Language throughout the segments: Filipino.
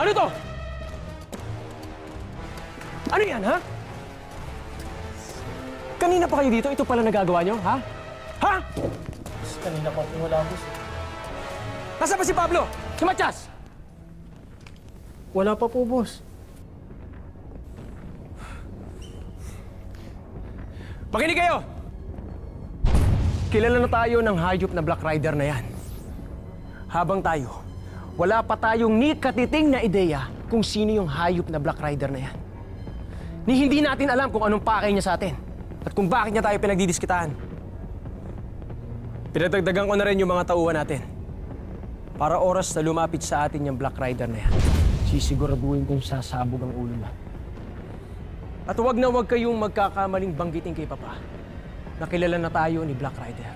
Ano to? Ano yan, ha? Kanina pa kayo dito, ito pala nagagawa nyo, ha? Ha? Kanina pa po wala, boss. Nasaan ba si Pablo? Si Matias? Wala pa po, boss. Makinig kayo! Kilala na tayo ng hayop na Black Rider na yan. Habang tayo, wala pa tayong ni katiting na ideya kung sino yung hayop na Black Rider na yan. Ni hindi natin alam kung anong pakay niya sa atin at kung bakit niya tayo pinagdidiskitahan. Pinadagdagan ko na rin yung mga tauhan natin. Para oras na lumapit sa atin yung Black Rider na yan, sisiguraduhin kong sasabog ang ulo niya. At huwag na huwag kayong magkakamaling banggitin kay Papa na kilala na tayo ni Black Rider.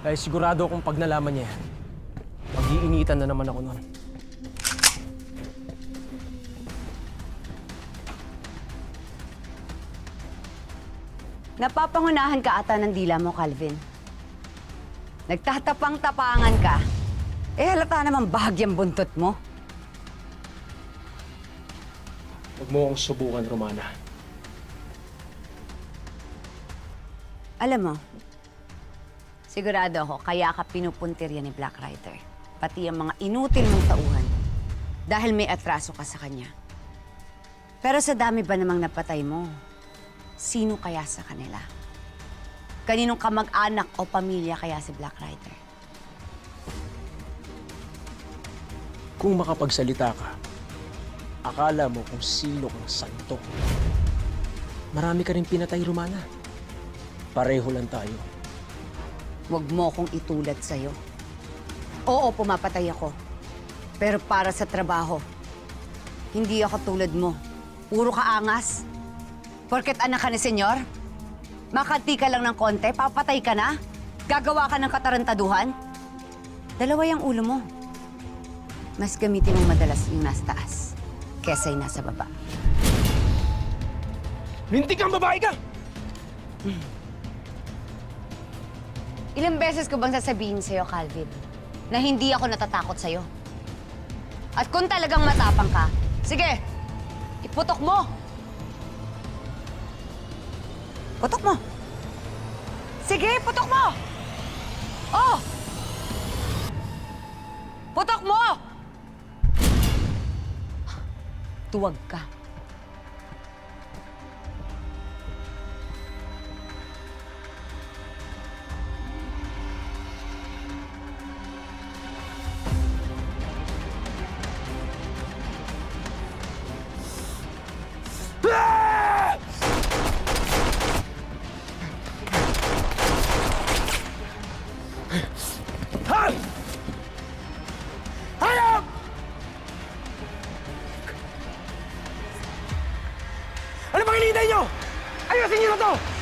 Dahil sigurado akong pag nalaman niya yan, mag-iinitan na naman ako nun. Napapangunahan ka ata ng dila mo, Calvin. Nagtatapang-tapangan ka. Eh, halata naman bahagyang buntot mo. Huwag mo akong subukan, Romana. Alam mo, sigurado ako, kaya ka pinupuntirya ni Black Rider. Pati ang mga inutil mong tauhan. Dahil may atraso ka sa kanya. Pero sa dami ba namang napatay mo, sino kaya sa kanila? Kaninong kamag-anak o pamilya kaya si Black Rider? Kung makapagsalita ka, akala mo kung sino kang santo. Marami ka rin pinatay, Romana. Pareho lang tayo. Huwag mo akong itulad sa'yo. Oo, pumapatay ako. Pero para sa trabaho. Hindi ako tulad mo. Puro ka angas. Porket anak ka ni senyor? Makati ka lang ng konti, papatay ka na? Gagawa ka ng katarantaduhan? Dalawa yung ulo mo. Mas gamitin mong madalas yung nasa taas kesa yung nasa baba. Lintik kang babae ka! Ilang beses ko bang sasabihin sa'yo, Calvin, na hindi ako natatakot sa'yo? At kung talagang matapang ka, sige, iputok mo! Putok mo! Sige, putok mo! Oh! Putok mo! Tuwag ka. Ha! Hayop! Ano bang hinihintay nyo? Ayusin nyo na to!